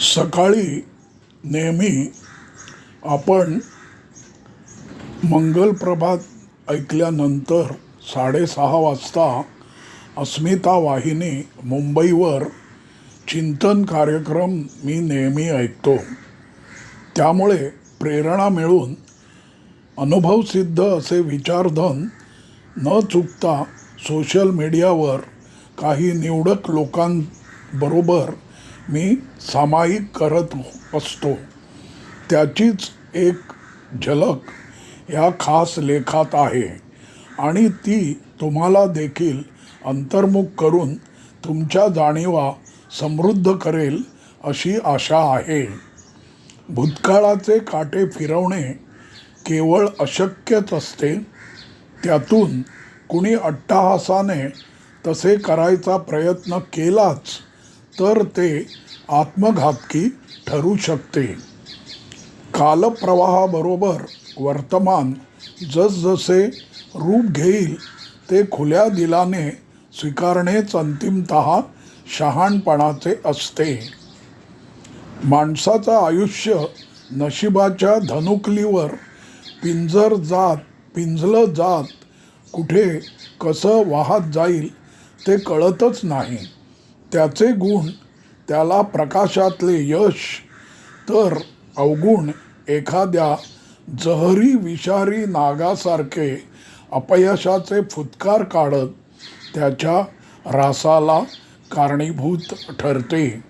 सकाळी नेहमी आपण मंगलप्रभात ऐकल्यानंतर साडेसहा वाजता अस्मिता वाहिनी मुंबईवर चिंतन कार्यक्रम मी नेहमी ऐकतो. त्यामुळे प्रेरणा मिळून अनुभवसिद्ध असे विचारधन न चुकता सोशल मीडियावर काही निवडक लोकांबरोबर मी सामायिक करत असतो. त्याचीच एक झलक या खास लेखात आहे आणि ती तुम्हाला देखील अंतर्मुख करून तुमच्या जाणीवा समृद्ध करेल अशी आशा आहे. भूतकाळाचे काटे फिरवणे केवळ अशक्यच असते. त्यातून कुणी अट्टहासाने तसे करायचा प्रयत्न केलाच तर ते आत्मघातकी ठरू शकते. कालप्रवाहाबरोबर वर्तमान जसजसे रूप घेईल ते खुल्या दिलाने स्वीकारणेच अंतिमत शहाणपणाचे असते. माणसाचं आयुष्य नशिबाच्या धनुकलीवर पिंजर जात पिंजलं जात कुठे कसं वाहत जाईल ते कळतच नाही. त्याचे गुण त्याला प्रकाशातले यश तर अवगुण एखाद्या जहरी विषारी नागासारखे अपयशाचे फुतकार काढत त्याच्या रासाला कारणीभूत ठरते.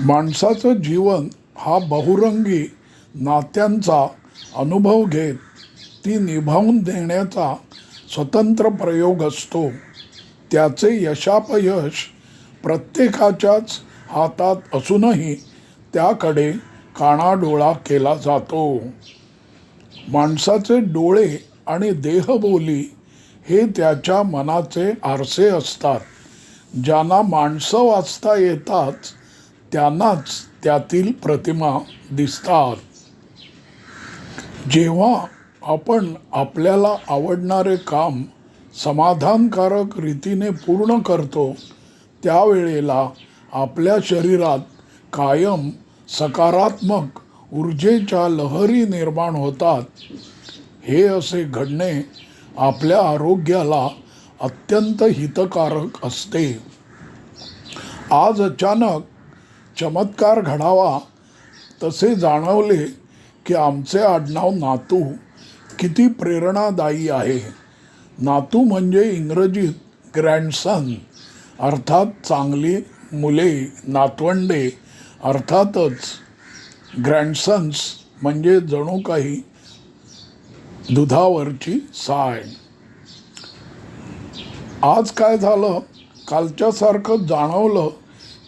माणसाचं जीवन हा बहुरंगी नात्यांचा अनुभव घेत ती निभावून देण्याचा स्वतंत्र प्रयोग असतो. त्याचे यशापयश प्रत्येकाच्याच हातात असूनही त्याकडे कानाडोळा केला जातो. माणसाचे डोळे आणि देहबोली हे त्याच्या मनाचे आरसे असतात. ज्यांना माणसं वाचता येतात त्यांनाच त्यातील प्रतिमा दिसतात. जेव्हा आपण आपल्याला आवडणारे काम समाधानकारक रीतीने पूर्ण करतो त्यावेळेला आपल्या शरीरात कायम सकारात्मक ऊर्जेच्या लहरी निर्माण होतात. हे असे घडणे आपल्या आरोग्याला अत्यंत हितकारक असते. आज अचानक चमत्कार घडावा तसे जाणवले की आमचे आडनाव नातू किती प्रेरणादायी आहे. नातू म्हणजे इंग्रजीत ग्रँडसन अर्थात चांगली मुले नातवंडे अर्थातच ग्रँडसन्स म्हणजे जणू काही दुधावरची साय. आज काय झालं? कालच्यासारखं जाणवलं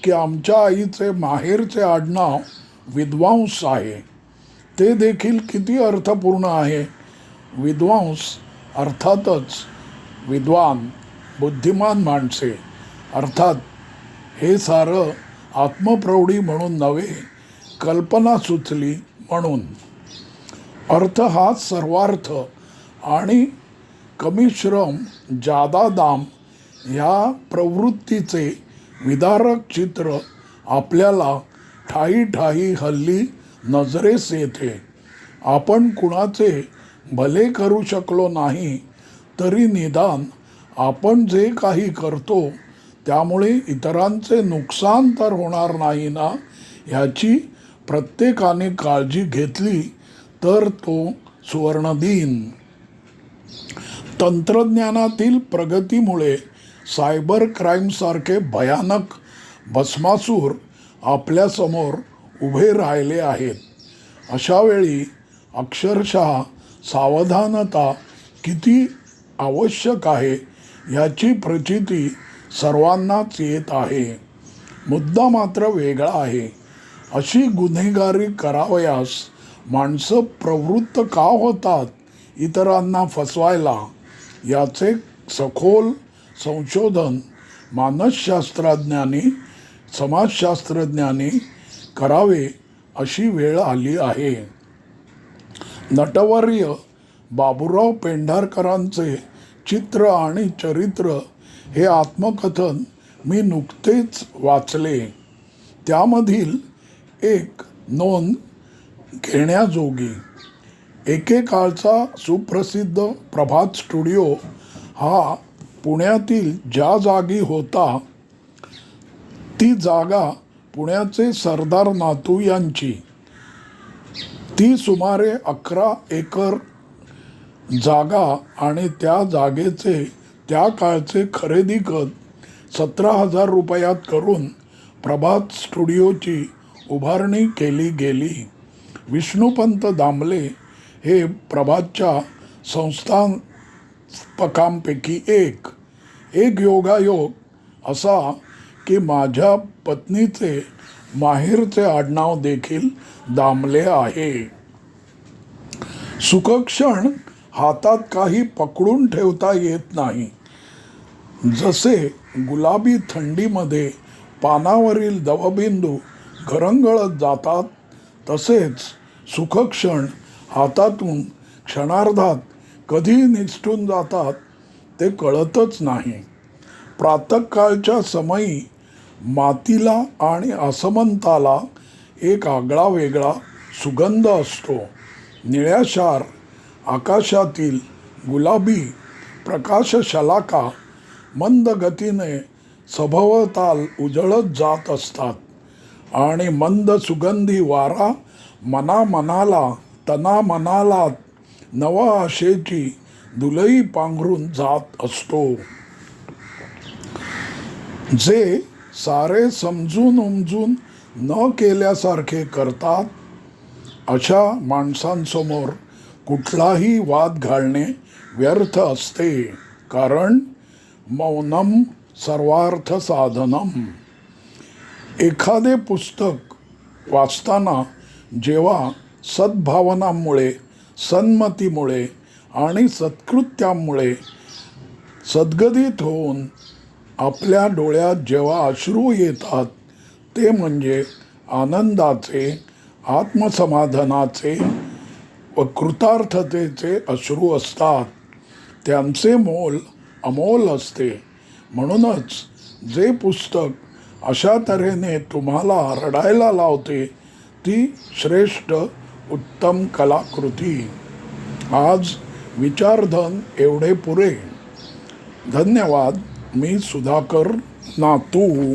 की आमच्या आईचे माहेरचे आडनाव विद्वांस आहे. ते देखील किती अर्थपूर्ण आहे. विद्वांस अर्थातच विद्वान बुद्धिमान माणसे. अर्थात हे सारं आत्मप्रौढी म्हणून नव्हे कल्पना सुचली म्हणून. अर्थ हा सर्वार्थ आणि कमी श्रम जादा दाम ह्या प्रवृत्तीचे विदारक चित्र आपल्याला ठाई ठाई हल्ली नजरेस येते. आपण कुणाचे भले करू शकलो नाही तरी निदान आपण जे काही करतो त्यामुळे इतरांचे नुकसान तर होणार नाही ना ह्याची प्रत्येकाने काळजी घेतली तर तो सुवर्णदिन. तंत्रज्ञानातील प्रगतीमुळे सायबर क्राईमसारखे भयानक भस्मासूर आपल्यासमोर उभे राहिले आहेत. अशावेळी अक्षरशः सावधानता किती आवश्यक आहे याची प्रचिती सर्वांनाच येत आहे. मुद्दा मात्र वेगळा आहे. अशी गुन्हेगारी करावयास माणसं प्रवृत्त का होतात? इतरांना फसवायला याचे सखोल संशोधन मानसशास्त्रज्ञांनी समाजशास्त्रज्ञांनी करावे अशी वेळ आली आहे. नटवर्य बाबूराव पेंढारकरांचे चित्र आणि चरित्र हे आत्मकथन मी नुकतेच वाचले. त्यामधील एक नोंद घेण्याजोगी. एकेकाळचा सुप्रसिद्ध प्रभात स्टुडिओ हा पुण्यातील ज्या जागी होता ती जागा पुण्याचे सरदार नातू यांची. ती सुमारे अकरा एकर जागा आणि त्या जागेचे त्या काळचे खरेदी खत सतरा हजार रुपयात करून प्रभात स्टुडिओची उभारणी केली गेली. विष्णुपंत दामले हे प्रभातच्या संस्थापकांपैकी एक. एक योगायोग असा की माझ्या पत्नीचे माहेरचे आडनाव देखील दामले आहे. सुखक्षण हातात काही पकडून ठेवता येत नाही. जसे गुलाबी थंडीमध्ये पानावरील दवबिंदू घरंगळत जातात तसेच सुखक्षण हातातून क्षणार्धात कधी निसटून जातात ते कळतच नाही. प्रातःकाळच्या समयी मातीला आणि असमंताला एक आगळा वेगळा सुगंध असतो. निळ्याशार आकाशातील गुलाबी प्रकाशशलाका मंद गतीने सभोवताल उजळत जात असतात. आणि मंद सुगंधी वारा मना मनाला तना मनाला नव आशेची दुलई पांघरून जात असतो. जे सारे समजून उमजून न केल्यासारखे करतात अशा माणसांसमोर कुठलाही वाद घालणे व्यर्थ असते. कारण मौनम सर्वार्थ साधनम एखादे पुस्तक वाचताना जेव्हा सद्भावनांमुळे सन्मतीमुळे आणि सत्कृत्यामुळे सद्गदित होऊन आपल्या डोळ्यात जेव्हा अश्रू येतात ते म्हणजे आनंदाचे आत्मसमाधानाचे व कृतार्थतेचे अश्रू असतात. त्यांचे मोल अमोल असते. म्हणूनच जे पुस्तक अशा तऱ्हेने तुम्हाला रडायला लावते ती श्रेष्ठ उत्तम कलाकृती. आज विचारधन एवढे पुरे. धन्यवाद मी सुधाकर नातू.